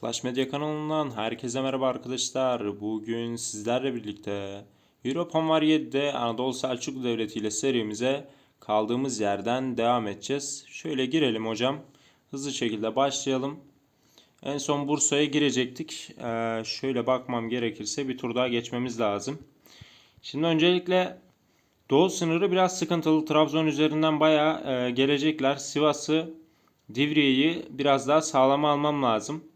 Clash Medya kanalından herkese merhaba arkadaşlar. Bugün sizlerle birlikte Europa Var 7'de Anadolu Selçuklu Devleti ile serimize kaldığımız yerden devam edeceğiz. Şöyle girelim hocam. Hızlı şekilde başlayalım. En son Bursa'ya girecektik. Ee, şöyle bakmam gerekirse bir tur daha geçmemiz lazım. Şimdi öncelikle Doğu sınırı biraz sıkıntılı. Trabzon üzerinden bayağı e, gelecekler. Sivas'ı, Divriği biraz daha sağlama almam lazım.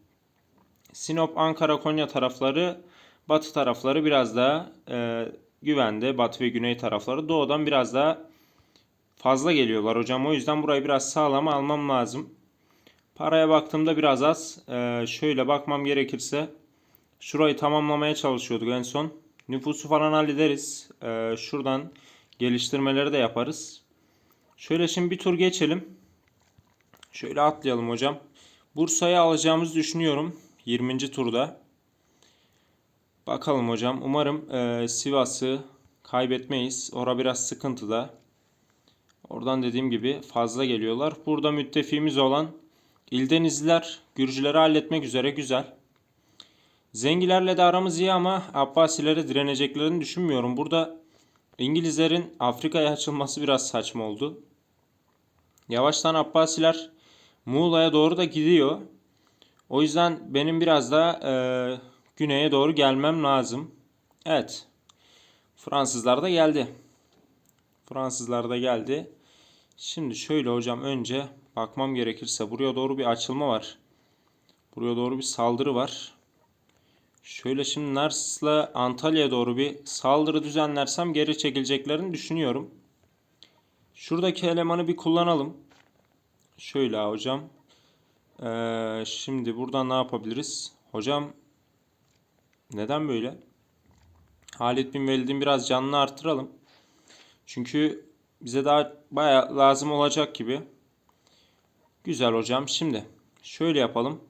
Sinop, Ankara, Konya tarafları, batı tarafları biraz daha e, güvende. Batı ve güney tarafları. Doğudan biraz daha fazla geliyorlar hocam. O yüzden burayı biraz sağlama almam lazım. Paraya baktığımda biraz az. E, şöyle bakmam gerekirse şurayı tamamlamaya çalışıyorduk en son. Nüfusu falan hallederiz. E, şuradan geliştirmeleri de yaparız. Şöyle şimdi bir tur geçelim. Şöyle atlayalım hocam. Bursa'yı alacağımızı düşünüyorum. 20. turda. Bakalım hocam. Umarım e, Sivas'ı kaybetmeyiz. Ora biraz sıkıntıda. Oradan dediğim gibi fazla geliyorlar. Burada müttefiğimiz olan İldenizliler Gürcüleri halletmek üzere güzel. Zengilerle de aramız iyi ama Abbasilere direneceklerini düşünmüyorum. Burada İngilizlerin Afrika'ya açılması biraz saçma oldu. Yavaştan Abbasiler Muğla'ya doğru da gidiyor. O yüzden benim biraz daha e, güneye doğru gelmem lazım. Evet. Fransızlar da geldi. Fransızlar da geldi. Şimdi şöyle hocam önce bakmam gerekirse buraya doğru bir açılma var. Buraya doğru bir saldırı var. Şöyle şimdi Nars'la Antalya'ya doğru bir saldırı düzenlersem geri çekileceklerini düşünüyorum. Şuradaki elemanı bir kullanalım. Şöyle hocam. Ee, şimdi buradan ne yapabiliriz? Hocam neden böyle? Halit bin Velid'in biraz canını artıralım. Çünkü bize daha baya lazım olacak gibi. Güzel hocam. Şimdi şöyle yapalım.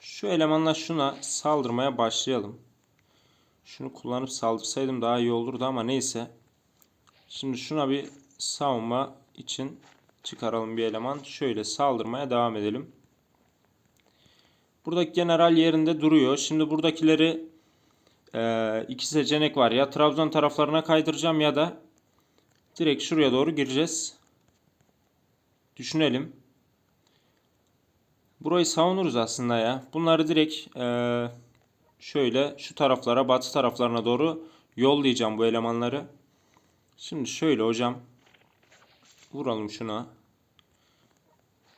Şu elemanla şuna saldırmaya başlayalım. Şunu kullanıp saldırsaydım daha iyi olurdu ama neyse. Şimdi şuna bir savunma için çıkaralım bir eleman. Şöyle saldırmaya devam edelim. Buradaki general yerinde duruyor. Şimdi buradakileri e, iki seçenek var. Ya Trabzon taraflarına kaydıracağım ya da direkt şuraya doğru gireceğiz. Düşünelim. Burayı savunuruz aslında ya. Bunları direkt e, şöyle şu taraflara, batı taraflarına doğru yollayacağım bu elemanları. Şimdi şöyle hocam. Vuralım şuna.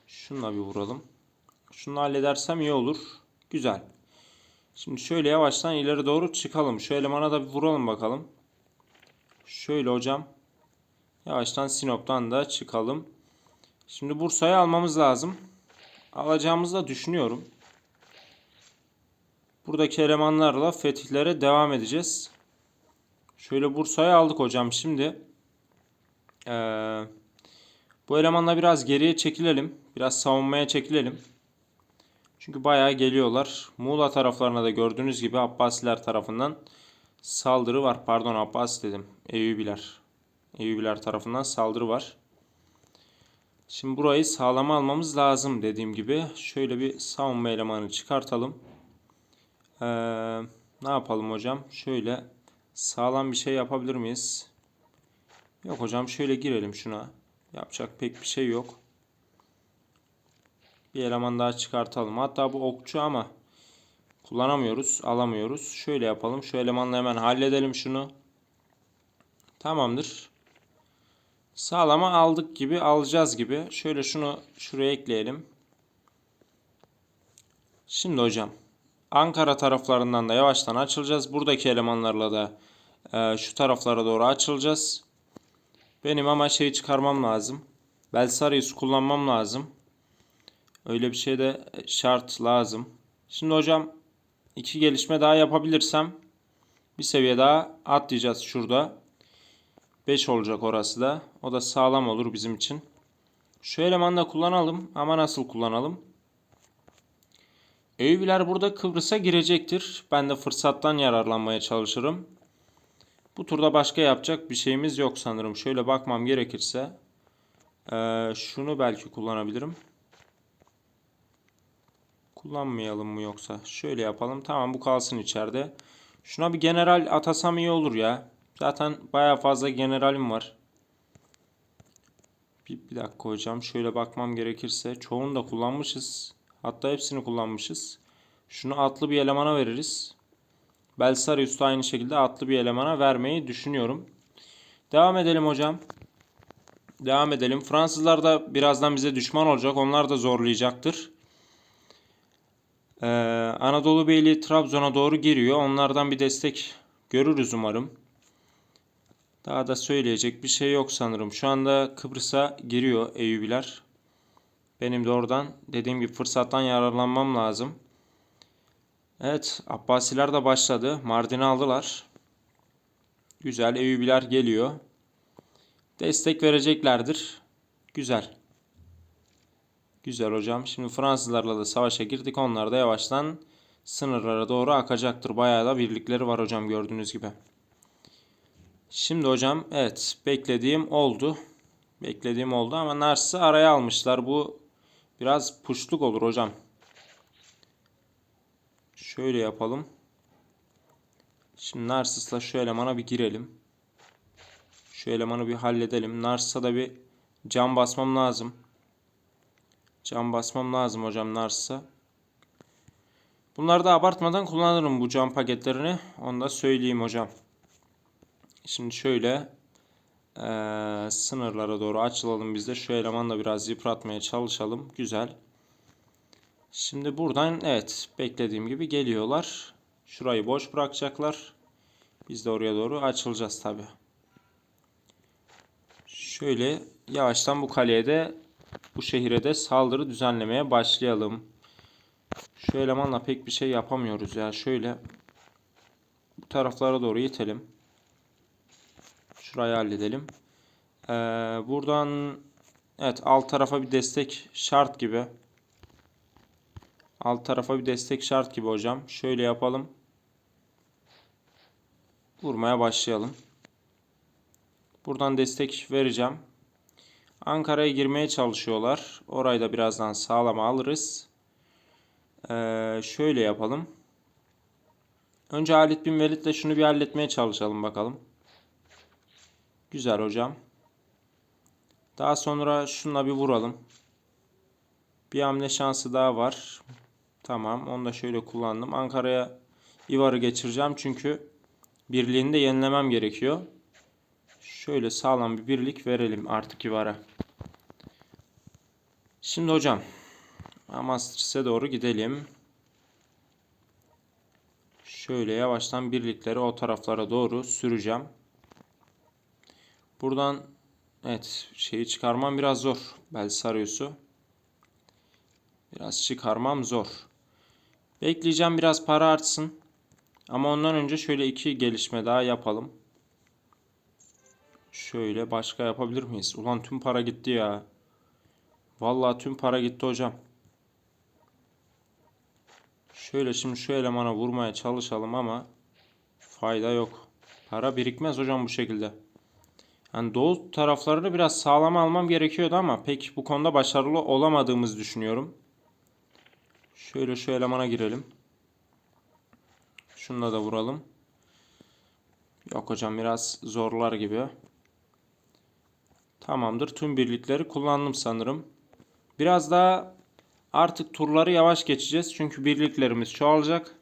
Şunla bir vuralım. Şunu halledersem iyi olur. Güzel. Şimdi şöyle yavaştan ileri doğru çıkalım. Şu elemana da bir vuralım bakalım. Şöyle hocam. Yavaştan Sinop'tan da çıkalım. Şimdi Bursa'yı almamız lazım. Alacağımızı da düşünüyorum. Buradaki elemanlarla fetihlere devam edeceğiz. Şöyle Bursa'yı aldık hocam şimdi. Ee, bu elemanla biraz geriye çekilelim. Biraz savunmaya çekilelim. Çünkü bayağı geliyorlar. Muğla taraflarına da gördüğünüz gibi Abbasiler tarafından saldırı var. Pardon Abbas dedim. Eyyubiler. Eyyubiler tarafından saldırı var. Şimdi burayı sağlama almamız lazım dediğim gibi. Şöyle bir savunma elemanı çıkartalım. Ee, ne yapalım hocam? Şöyle sağlam bir şey yapabilir miyiz? Yok hocam şöyle girelim şuna. Yapacak pek bir şey yok. Bir eleman daha çıkartalım. Hatta bu okçu ama kullanamıyoruz, alamıyoruz. Şöyle yapalım. Şu elemanla hemen halledelim şunu. Tamamdır. Sağlama aldık gibi, alacağız gibi. Şöyle şunu şuraya ekleyelim. Şimdi hocam Ankara taraflarından da yavaştan açılacağız. Buradaki elemanlarla da e, şu taraflara doğru açılacağız. Benim ama şeyi çıkarmam lazım. Belsarius kullanmam lazım. Öyle bir şey de şart lazım. Şimdi hocam iki gelişme daha yapabilirsem bir seviye daha atlayacağız şurada. 5 olacak orası da. O da sağlam olur bizim için. Şu elemanı da kullanalım ama nasıl kullanalım? Eyüpiler burada Kıbrıs'a girecektir. Ben de fırsattan yararlanmaya çalışırım. Bu turda başka yapacak bir şeyimiz yok sanırım. Şöyle bakmam gerekirse. Ee, şunu belki kullanabilirim. Kullanmayalım mı yoksa? Şöyle yapalım. Tamam bu kalsın içeride. Şuna bir general atasam iyi olur ya. Zaten baya fazla generalim var. Bir, bir dakika hocam. Şöyle bakmam gerekirse. Çoğunu da kullanmışız. Hatta hepsini kullanmışız. Şunu atlı bir elemana veririz. Belisarius da aynı şekilde atlı bir elemana vermeyi düşünüyorum. Devam edelim hocam. Devam edelim. Fransızlar da birazdan bize düşman olacak. Onlar da zorlayacaktır. Ee, Anadolu Beyliği Trabzon'a doğru giriyor. Onlardan bir destek görürüz umarım. Daha da söyleyecek bir şey yok sanırım. Şu anda Kıbrıs'a giriyor Eyyubiler. Benim de oradan dediğim gibi fırsattan yararlanmam lazım. Evet, Abbasiler de başladı. Mardin'i aldılar. Güzel, Eyyubiler geliyor. Destek vereceklerdir. Güzel. Güzel hocam. Şimdi Fransızlarla da savaşa girdik. Onlar da yavaştan sınırlara doğru akacaktır. Bayağı da birlikleri var hocam gördüğünüz gibi. Şimdi hocam evet beklediğim oldu. Beklediğim oldu ama Nars'ı araya almışlar. Bu biraz puşluk olur hocam. Şöyle yapalım. Şimdi Narsis'la şu elemana bir girelim. Şu elemanı bir halledelim. Narsis'a da bir cam basmam lazım. Cam basmam lazım hocam Narsis'a. Bunları da abartmadan kullanırım bu cam paketlerini. Onu da söyleyeyim hocam. Şimdi şöyle eee, sınırlara doğru açılalım biz de. Şu elemanla biraz yıpratmaya çalışalım. Güzel. Şimdi buradan evet beklediğim gibi geliyorlar. Şurayı boş bırakacaklar. Biz de oraya doğru açılacağız tabi. Şöyle yavaştan bu kaleye de bu şehire de saldırı düzenlemeye başlayalım. Şu elemanla pek bir şey yapamıyoruz ya. Şöyle bu taraflara doğru itelim. Şurayı halledelim. Ee, buradan evet alt tarafa bir destek şart gibi. Alt tarafa bir destek şart gibi hocam. Şöyle yapalım. Vurmaya başlayalım. Buradan destek vereceğim. Ankara'ya girmeye çalışıyorlar. Orayı da birazdan sağlama alırız. Ee, şöyle yapalım. Önce Halit bin Velid'le şunu bir halletmeye çalışalım bakalım. Güzel hocam. Daha sonra şunla bir vuralım. Bir hamle şansı daha var. Tamam onu da şöyle kullandım. Ankara'ya İvar'ı geçireceğim çünkü birliğini de yenilemem gerekiyor. Şöyle sağlam bir birlik verelim artık İvar'a. Şimdi hocam Amastris'e doğru gidelim. Şöyle yavaştan birlikleri o taraflara doğru süreceğim. Buradan evet şeyi çıkarmam biraz zor. Belisarius'u. Biraz çıkarmam zor. Bekleyeceğim biraz para artsın. Ama ondan önce şöyle iki gelişme daha yapalım. Şöyle başka yapabilir miyiz? Ulan tüm para gitti ya. Vallahi tüm para gitti hocam. Şöyle şimdi şu elemana vurmaya çalışalım ama fayda yok. Para birikmez hocam bu şekilde. Yani doğu taraflarını biraz sağlam almam gerekiyordu ama pek bu konuda başarılı olamadığımızı düşünüyorum. Şöyle şu elemana girelim. Şununla da vuralım. Yok hocam biraz zorlar gibi. Tamamdır. Tüm birlikleri kullandım sanırım. Biraz daha artık turları yavaş geçeceğiz. Çünkü birliklerimiz çoğalacak.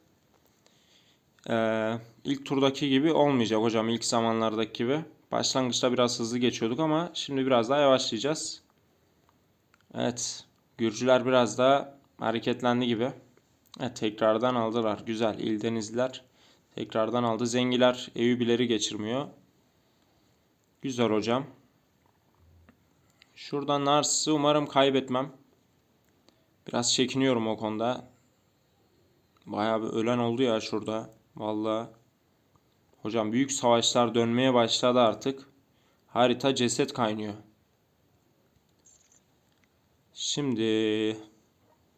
Ee, ilk turdaki gibi olmayacak hocam. ilk zamanlardaki gibi. Başlangıçta biraz hızlı geçiyorduk ama şimdi biraz daha yavaşlayacağız. Evet. Gürcüler biraz daha hareketlendi gibi. Evet, tekrardan aldılar. Güzel. İldenizliler tekrardan aldı. Zengiler Eyüpileri geçirmiyor. Güzel hocam. Şuradan Nars'ı umarım kaybetmem. Biraz çekiniyorum o konuda. Bayağı bir ölen oldu ya şurada. Vallahi. Hocam büyük savaşlar dönmeye başladı artık. Harita ceset kaynıyor. Şimdi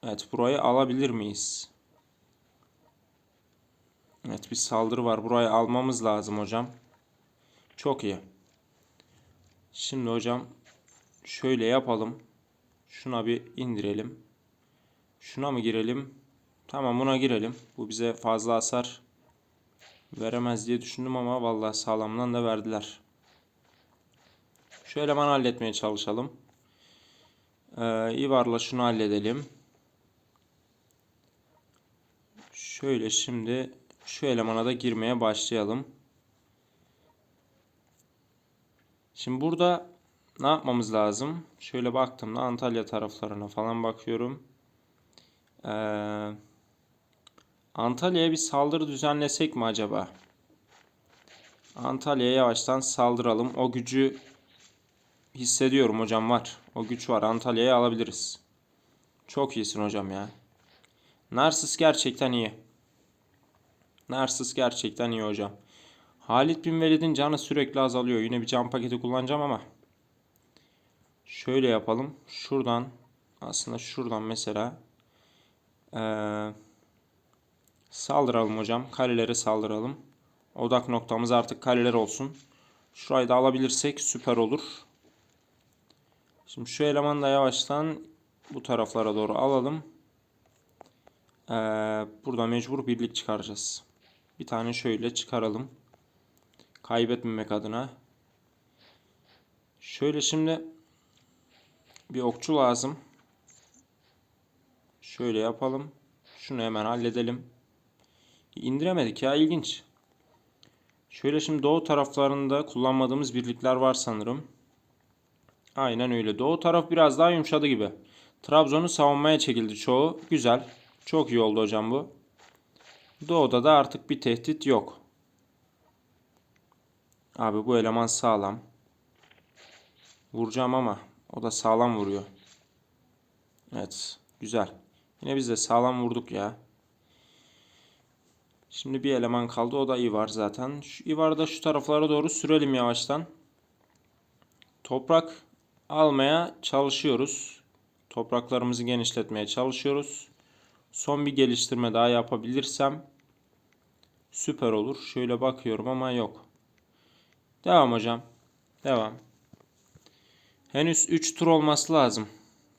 evet burayı alabilir miyiz? Evet bir saldırı var. Burayı almamız lazım hocam. Çok iyi. Şimdi hocam şöyle yapalım. Şuna bir indirelim. Şuna mı girelim? Tamam buna girelim. Bu bize fazla hasar veremez diye düşündüm ama vallahi sağlamdan da verdiler. Şu elemanı halletmeye çalışalım. Ee, İvar'la şunu halledelim. Şöyle şimdi şu elemana da girmeye başlayalım. Şimdi burada ne yapmamız lazım? Şöyle baktığımda Antalya taraflarına falan bakıyorum. Ee, Antalya'ya bir saldırı düzenlesek mi acaba? Antalya'ya yavaştan saldıralım. O gücü hissediyorum hocam var. O güç var. Antalya'yı alabiliriz. Çok iyisin hocam ya. Narsis gerçekten iyi. Narsis gerçekten iyi hocam. Halit bin Velid'in canı sürekli azalıyor. Yine bir can paketi kullanacağım ama. Şöyle yapalım. Şuradan aslında şuradan mesela ee, saldıralım hocam. Kalelere saldıralım. Odak noktamız artık kaleler olsun. Şurayı da alabilirsek süper olur. Şimdi şu elemanı da yavaştan bu taraflara doğru alalım. Ee, burada mecbur birlik çıkaracağız. Bir tane şöyle çıkaralım. Kaybetmemek adına. Şöyle şimdi bir okçu lazım. Şöyle yapalım. Şunu hemen halledelim. İndiremedik ya ilginç. Şöyle şimdi doğu taraflarında kullanmadığımız birlikler var sanırım. Aynen öyle. Doğu taraf biraz daha yumuşadı gibi. Trabzon'u savunmaya çekildi çoğu. Güzel. Çok iyi oldu hocam bu. Doğuda da artık bir tehdit yok. Abi bu eleman sağlam. Vuracağım ama o da sağlam vuruyor. Evet. Güzel. Yine biz de sağlam vurduk ya. Şimdi bir eleman kaldı. O da Ivar zaten. Şu Ivar'ı da şu taraflara doğru sürelim yavaştan. Toprak almaya çalışıyoruz. Topraklarımızı genişletmeye çalışıyoruz. Son bir geliştirme daha yapabilirsem süper olur. Şöyle bakıyorum ama yok. Devam hocam. Devam. Henüz 3 tur olması lazım.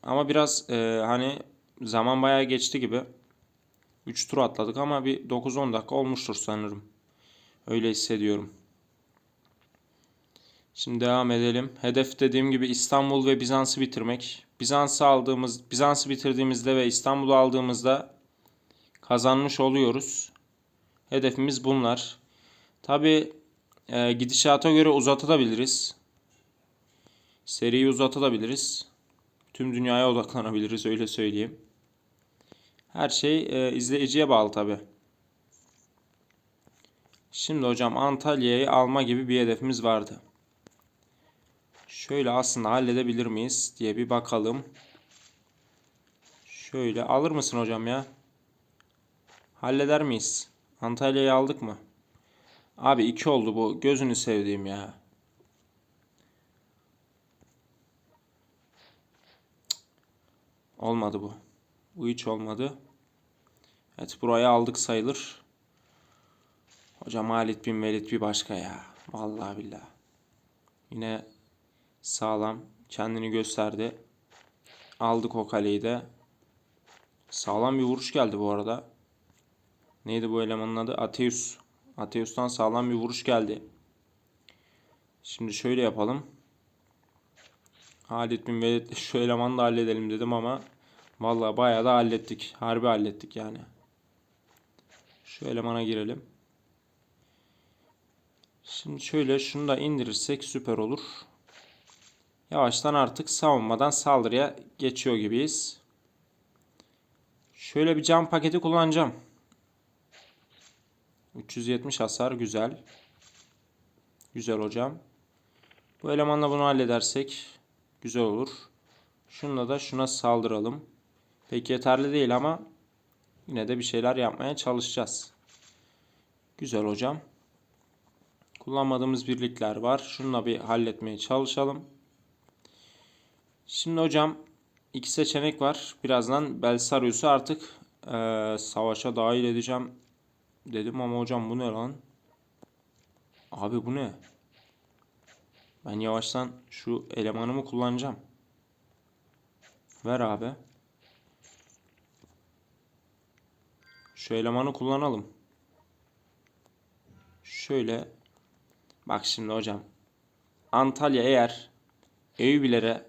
Ama biraz e, hani zaman bayağı geçti gibi. 3 tur atladık ama bir 9-10 dakika olmuştur sanırım. Öyle hissediyorum. Şimdi devam edelim. Hedef dediğim gibi İstanbul ve Bizans'ı bitirmek. Bizans'ı aldığımız, Bizans'ı bitirdiğimizde ve İstanbul'u aldığımızda kazanmış oluyoruz. Hedefimiz bunlar. Tabi e, gidişata göre uzatabiliriz. Seriyi uzatabiliriz. Tüm dünyaya odaklanabiliriz öyle söyleyeyim. Her şey e, izleyiciye bağlı tabi. Şimdi hocam Antalya'yı alma gibi bir hedefimiz vardı. Şöyle aslında halledebilir miyiz diye bir bakalım. Şöyle alır mısın hocam ya? Halleder miyiz? Antalya'yı aldık mı? Abi iki oldu bu. Gözünü sevdiğim ya. Olmadı bu. Bu hiç olmadı. Evet burayı aldık sayılır. Hocam Halit bin Velid bir başka ya. Vallahi billahi. Yine sağlam kendini gösterdi. Aldık o kaleyi de. Sağlam bir vuruş geldi bu arada. Neydi bu elemanın adı? Ateus. Ateus'tan sağlam bir vuruş geldi. Şimdi şöyle yapalım. Halit bin Velid şu elemanı da halledelim dedim ama vallahi bayağı da hallettik. Harbi hallettik yani. Şu elemana girelim. Şimdi şöyle şunu da indirirsek süper olur. Yavaştan artık savunmadan saldırıya geçiyor gibiyiz. Şöyle bir cam paketi kullanacağım. 370 hasar güzel. Güzel hocam. Bu elemanla bunu halledersek güzel olur. Şunla da şuna saldıralım. Pek yeterli değil ama yine de bir şeyler yapmaya çalışacağız. Güzel hocam. Kullanmadığımız birlikler var. Şununla bir halletmeye çalışalım. Şimdi hocam iki seçenek var. Birazdan Belsarius'u artık e, savaşa dahil edeceğim dedim ama hocam bu ne lan? Abi bu ne? Ben yavaştan şu elemanımı kullanacağım. Ver abi. Şu elemanı kullanalım. Şöyle. Bak şimdi hocam. Antalya eğer Eyüplere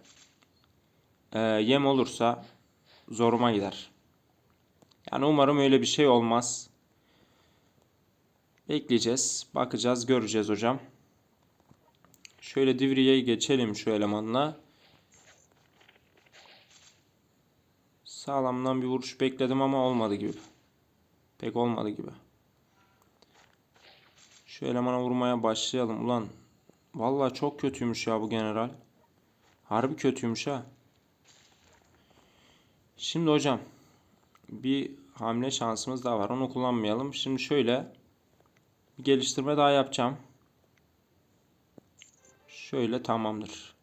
e, yem olursa zoruma gider. Yani umarım öyle bir şey olmaz. Bekleyeceğiz. Bakacağız, göreceğiz hocam. Şöyle Divriye'yi geçelim şu elemanla. Sağlamdan bir vuruş bekledim ama olmadı gibi. Pek olmadı gibi. Şu elemana vurmaya başlayalım. Ulan vallahi çok kötüymüş ya bu general. Harbi kötüymüş ha. Şimdi hocam bir hamle şansımız daha var. Onu kullanmayalım. Şimdi şöyle bir geliştirme daha yapacağım. Şöyle tamamdır.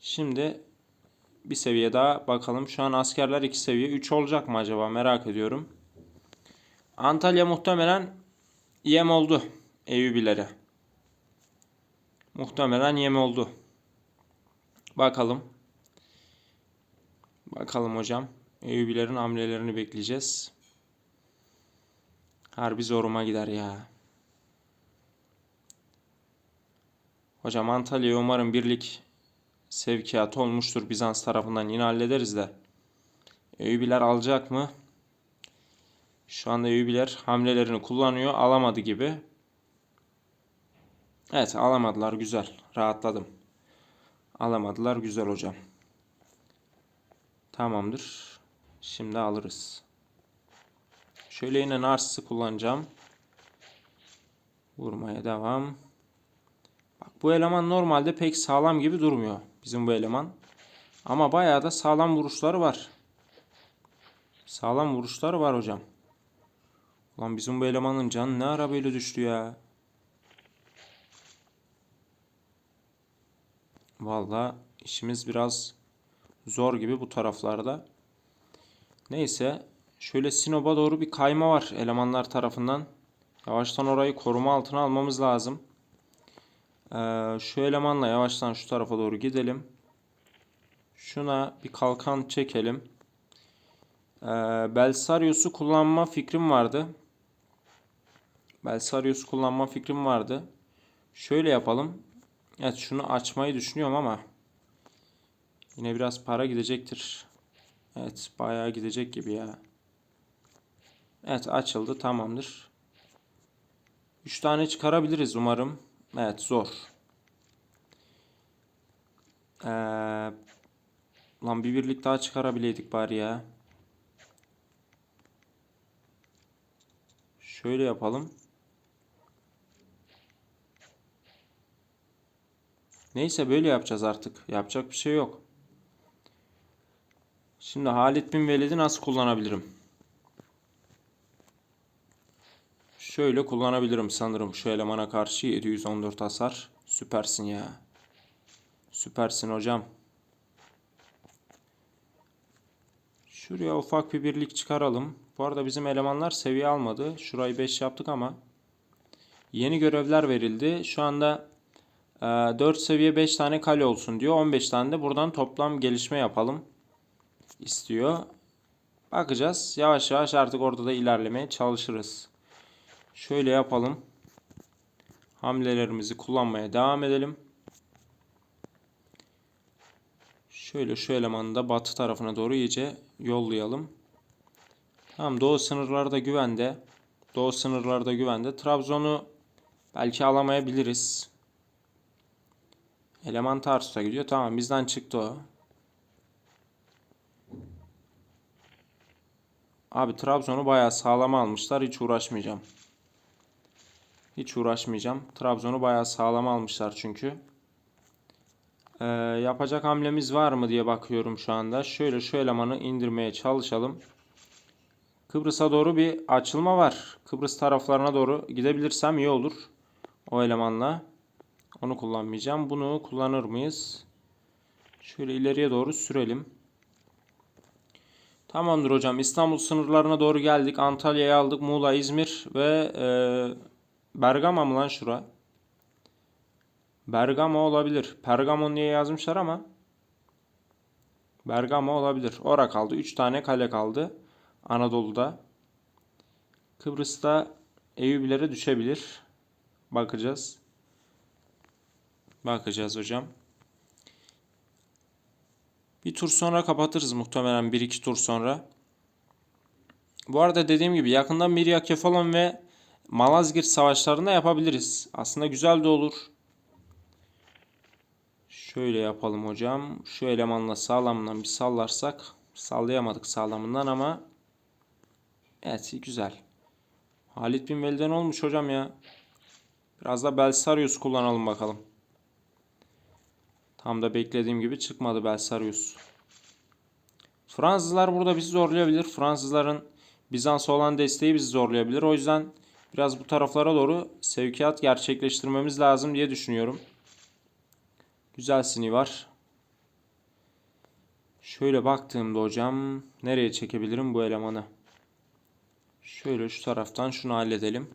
Şimdi bir seviye daha bakalım. Şu an askerler 2 seviye. 3 olacak mı acaba merak ediyorum. Antalya muhtemelen yem oldu Eyübilere. Muhtemelen yem oldu. Bakalım. Bakalım hocam. Eyüpilerin hamlelerini bekleyeceğiz. Harbi zoruma gider ya. Hocam Antalya'ya umarım birlik sevkiyat olmuştur Bizans tarafından. Yine hallederiz de. Eyüpiler alacak mı? Şu anda Eyüpiler hamlelerini kullanıyor. Alamadı gibi. Evet alamadılar. Güzel. Rahatladım. Alamadılar. Güzel hocam. Tamamdır. Şimdi alırız. Şöyle yine Narsis'i kullanacağım. Vurmaya devam. Bu eleman normalde pek sağlam gibi durmuyor. Bizim bu eleman. Ama bayağı da sağlam vuruşları var. Sağlam vuruşları var hocam. Ulan bizim bu elemanın canı ne ara böyle düştü ya. Vallahi işimiz biraz zor gibi bu taraflarda. Neyse şöyle Sinop'a doğru bir kayma var elemanlar tarafından. Yavaştan orayı koruma altına almamız lazım. Ee, şu elemanla yavaştan şu tarafa doğru gidelim. Şuna bir kalkan çekelim. Ee, Belsarius'u kullanma fikrim vardı. Belsarius'u kullanma fikrim vardı. Şöyle yapalım. Evet şunu açmayı düşünüyorum ama yine biraz para gidecektir. Evet bayağı gidecek gibi ya. Evet açıldı tamamdır. 3 tane çıkarabiliriz umarım. Evet zor. Ee, lan bir birlik daha çıkarabileydik bari ya. Şöyle yapalım. Neyse böyle yapacağız artık. Yapacak bir şey yok. Şimdi Halit bin Velid'i nasıl kullanabilirim? Şöyle kullanabilirim sanırım şu elemana karşı 714 hasar. Süpersin ya. Süpersin hocam. Şuraya ufak bir birlik çıkaralım. Bu arada bizim elemanlar seviye almadı. Şurayı 5 yaptık ama yeni görevler verildi. Şu anda 4 seviye 5 tane kale olsun diyor. 15 tane de buradan toplam gelişme yapalım istiyor. Bakacağız. Yavaş yavaş artık orada da ilerlemeye çalışırız. Şöyle yapalım. Hamlelerimizi kullanmaya devam edelim. Şöyle şu elemanı da batı tarafına doğru iyice yollayalım. Tamam doğu sınırlarda güvende. Doğu sınırlarda güvende. Trabzon'u belki alamayabiliriz. Eleman Tarsus'a gidiyor. Tamam bizden çıktı o. Abi Trabzon'u bayağı sağlam almışlar. Hiç uğraşmayacağım. Hiç uğraşmayacağım. Trabzon'u bayağı sağlam almışlar çünkü. Ee, yapacak hamlemiz var mı diye bakıyorum şu anda. Şöyle şu elemanı indirmeye çalışalım. Kıbrıs'a doğru bir açılma var. Kıbrıs taraflarına doğru gidebilirsem iyi olur. O elemanla. Onu kullanmayacağım. Bunu kullanır mıyız? Şöyle ileriye doğru sürelim. Tamamdır hocam. İstanbul sınırlarına doğru geldik. Antalya'yı aldık. Muğla, İzmir ve e, Bergama mı lan şura? Bergama olabilir. Pergamon diye yazmışlar ama Bergama olabilir. Ora kaldı. 3 tane kale kaldı. Anadolu'da. Kıbrıs'ta Eyüplere düşebilir. Bakacağız. Bakacağız hocam. Bir tur sonra kapatırız muhtemelen 1-2 tur sonra. Bu arada dediğim gibi yakında Mirya Kefalon ve Malazgirt savaşlarında yapabiliriz. Aslında güzel de olur. Şöyle yapalım hocam. Şu elemanla sağlamından bir sallarsak. Sallayamadık sağlamından ama. Evet güzel. Halit bin Velid'den olmuş hocam ya. Biraz da Belsarius kullanalım bakalım. Tam da beklediğim gibi çıkmadı Belsarius. Fransızlar burada bizi zorlayabilir. Fransızların Bizans'a olan desteği bizi zorlayabilir. O yüzden biraz bu taraflara doğru sevkiyat gerçekleştirmemiz lazım diye düşünüyorum. Güzel sini var. Şöyle baktığımda hocam nereye çekebilirim bu elemanı? Şöyle şu taraftan şunu halledelim.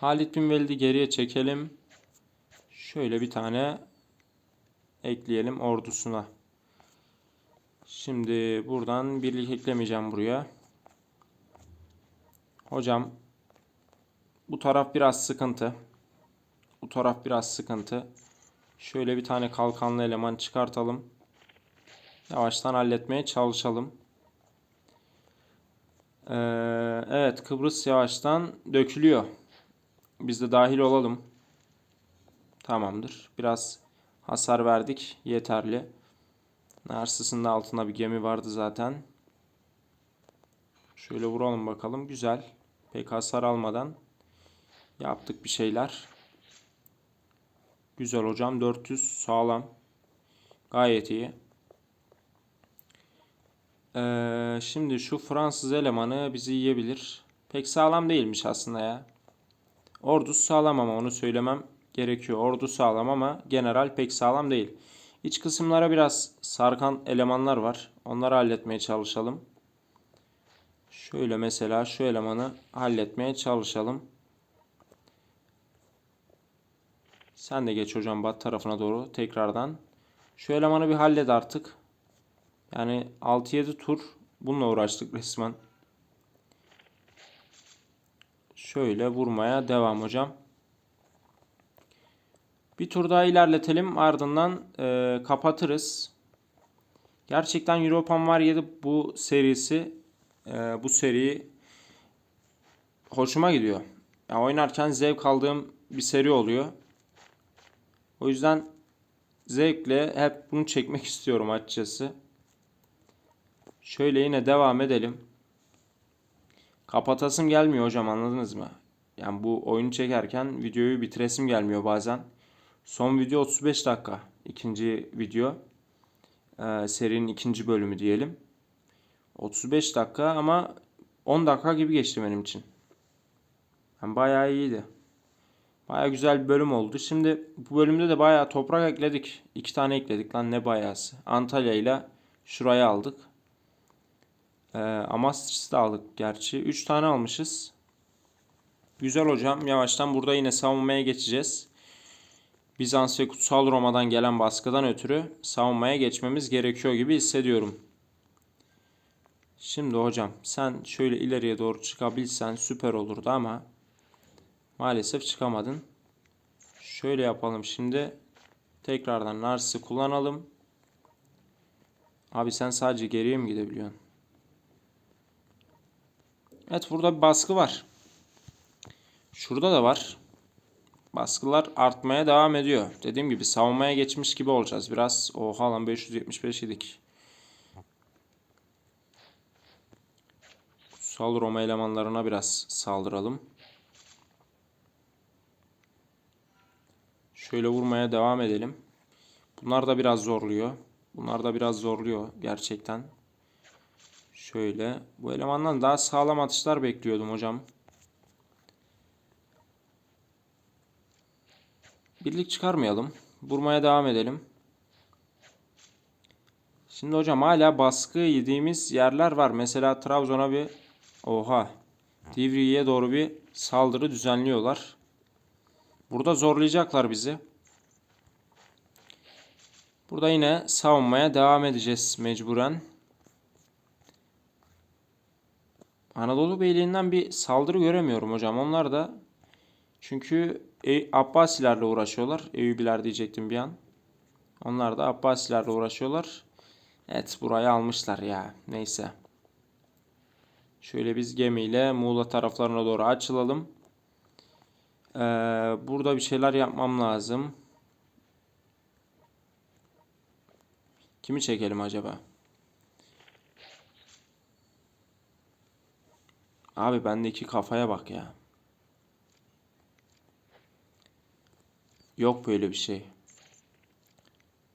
Halit bin Velid'i geriye çekelim. Şöyle bir tane ekleyelim ordusuna. Şimdi buradan birlik eklemeyeceğim buraya. Hocam bu taraf biraz sıkıntı. Bu taraf biraz sıkıntı. Şöyle bir tane kalkanlı eleman çıkartalım. Yavaştan halletmeye çalışalım. Ee, evet Kıbrıs yavaştan dökülüyor. Biz de dahil olalım. Tamamdır. Biraz hasar verdik. Yeterli. Narsıs'ın da altında bir gemi vardı zaten. Şöyle vuralım bakalım. Güzel. Pek hasar almadan yaptık bir şeyler. Güzel hocam. 400 sağlam. Gayet iyi. Ee, şimdi şu Fransız elemanı bizi yiyebilir. Pek sağlam değilmiş aslında ya. Ordusu sağlam ama onu söylemem gerekiyor. Ordu sağlam ama general pek sağlam değil. İç kısımlara biraz sarkan elemanlar var. Onları halletmeye çalışalım. Şöyle mesela şu elemanı halletmeye çalışalım. Sen de geç hocam bat tarafına doğru tekrardan. Şu elemanı bir hallet artık. Yani 6-7 tur bununla uğraştık resmen. Şöyle vurmaya devam hocam. Bir tur daha ilerletelim. Ardından e, kapatırız. Gerçekten Europan var 7 bu serisi e, bu seri hoşuma gidiyor. Yani oynarken zevk aldığım bir seri oluyor. O yüzden zevkle hep bunu çekmek istiyorum açıkçası. Şöyle yine devam edelim. Kapatasım gelmiyor hocam anladınız mı? Yani bu oyunu çekerken videoyu bitiresim gelmiyor bazen. Son video 35 dakika. İkinci video. Ee, serinin ikinci bölümü diyelim. 35 dakika ama 10 dakika gibi geçti benim için. Yani bayağı iyiydi. Bayağı güzel bir bölüm oldu. Şimdi bu bölümde de bayağı toprak ekledik. İki tane ekledik lan ne bayağısı. Antalya ile şurayı aldık. Ee, Amastrıs'ı da aldık gerçi. 3 tane almışız. Güzel hocam. Yavaştan burada yine savunmaya geçeceğiz. Bizans ve Kutsal Roma'dan gelen baskıdan ötürü savunmaya geçmemiz gerekiyor gibi hissediyorum. Şimdi hocam sen şöyle ileriye doğru çıkabilsen süper olurdu ama maalesef çıkamadın. Şöyle yapalım şimdi. Tekrardan Nars'ı kullanalım. Abi sen sadece geriye mi gidebiliyorsun? Evet burada bir baskı var. Şurada da var. Baskılar artmaya devam ediyor. Dediğim gibi savunmaya geçmiş gibi olacağız biraz. Oha lan 575 idik. Kutsal Roma elemanlarına biraz saldıralım. Şöyle vurmaya devam edelim. Bunlar da biraz zorluyor. Bunlar da biraz zorluyor gerçekten. Şöyle. Bu elemandan daha sağlam atışlar bekliyordum hocam. Birlik çıkarmayalım. Vurmaya devam edelim. Şimdi hocam hala baskı yediğimiz yerler var. Mesela Trabzon'a bir oha Divriği'ye doğru bir saldırı düzenliyorlar. Burada zorlayacaklar bizi. Burada yine savunmaya devam edeceğiz mecburen. Anadolu Beyliği'nden bir saldırı göremiyorum hocam. Onlar da çünkü e, Abbasilerle uğraşıyorlar. Eyyubiler diyecektim bir an. Onlar da Abbasilerle uğraşıyorlar. Evet burayı almışlar ya. Neyse. Şöyle biz gemiyle Muğla taraflarına doğru açılalım. Ee, burada bir şeyler yapmam lazım. Kimi çekelim acaba? Abi bendeki kafaya bak ya. Yok böyle bir şey.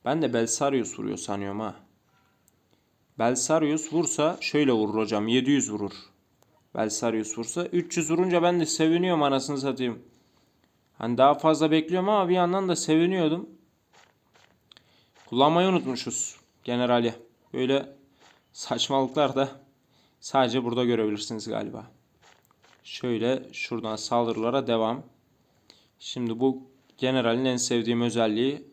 Ben de Belsarius vuruyor sanıyorum ha. Belsarius vursa şöyle vurur hocam. 700 vurur. Belsarius vursa. 300 vurunca ben de seviniyorum anasını satayım. Hani daha fazla bekliyorum ama bir yandan da seviniyordum. Kullanmayı unutmuşuz generali. Böyle saçmalıklar da sadece burada görebilirsiniz galiba. Şöyle şuradan saldırılara devam. Şimdi bu generalin en sevdiğim özelliği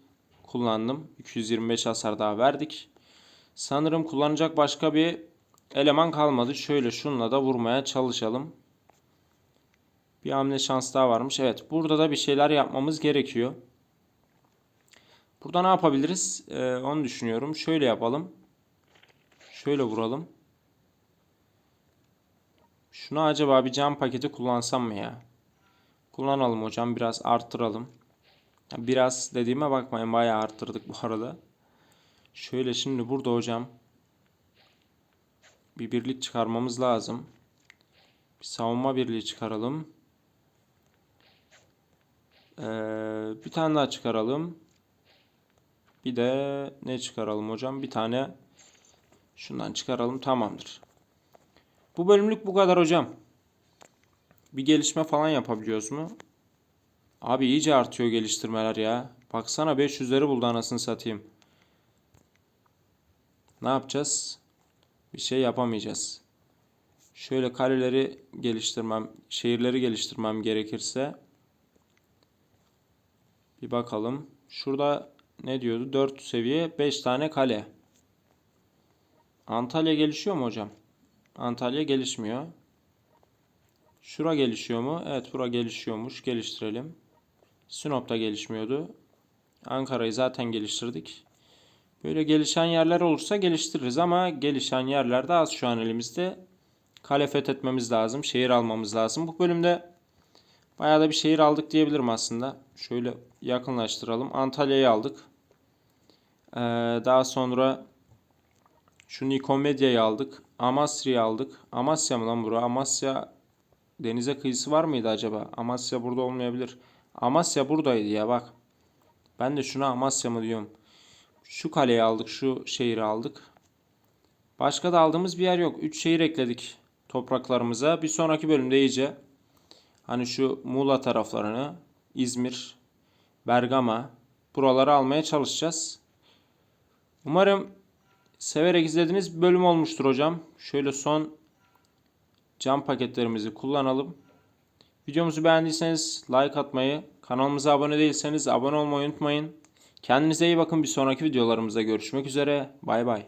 kullandım. 225 hasar daha verdik. Sanırım kullanacak başka bir eleman kalmadı. Şöyle şununla da vurmaya çalışalım. Bir hamle şans daha varmış. Evet burada da bir şeyler yapmamız gerekiyor. Burada ne yapabiliriz? Ee, onu düşünüyorum. Şöyle yapalım. Şöyle vuralım. Şunu acaba bir cam paketi kullansam mı ya? Kullanalım hocam. Biraz arttıralım. Biraz dediğime bakmayın. Bayağı arttırdık bu arada. Şöyle şimdi burada hocam. Bir birlik çıkarmamız lazım. Bir savunma birliği çıkaralım. Ee, bir tane daha çıkaralım. Bir de ne çıkaralım hocam? Bir tane şundan çıkaralım. Tamamdır. Bu bölümlük bu kadar hocam. Bir gelişme falan yapabiliyoruz mu? Abi iyice artıyor geliştirmeler ya. Baksana 500'leri buldu anasını satayım. Ne yapacağız? Bir şey yapamayacağız. Şöyle kaleleri geliştirmem, şehirleri geliştirmem gerekirse bir bakalım. Şurada ne diyordu? 4 seviye 5 tane kale. Antalya gelişiyor mu hocam? Antalya gelişmiyor. Şura gelişiyor mu? Evet bura gelişiyormuş. Geliştirelim. Sinop da gelişmiyordu. Ankara'yı zaten geliştirdik. Böyle gelişen yerler olursa geliştiririz ama gelişen yerlerde az şu an elimizde. Kale fethetmemiz lazım. Şehir almamız lazım. Bu bölümde bayağı da bir şehir aldık diyebilirim aslında. Şöyle yakınlaştıralım. Antalya'yı aldık. Ee, daha sonra şu Nikomedya'yı aldık. Amasya'yı aldık. Amasya mı lan bura? Amasya denize kıyısı var mıydı acaba? Amasya burada olmayabilir. Amasya buradaydı ya bak. Ben de şuna Amasya mı diyorum. Şu kaleyi aldık, şu şehri aldık. Başka da aldığımız bir yer yok. 3 şehir ekledik topraklarımıza. Bir sonraki bölümde iyice hani şu Muğla taraflarını, İzmir, Bergama buraları almaya çalışacağız. Umarım severek izlediğiniz bir bölüm olmuştur hocam. Şöyle son cam paketlerimizi kullanalım. Videomuzu beğendiyseniz like atmayı, kanalımıza abone değilseniz abone olmayı unutmayın. Kendinize iyi bakın. Bir sonraki videolarımızda görüşmek üzere. Bay bay.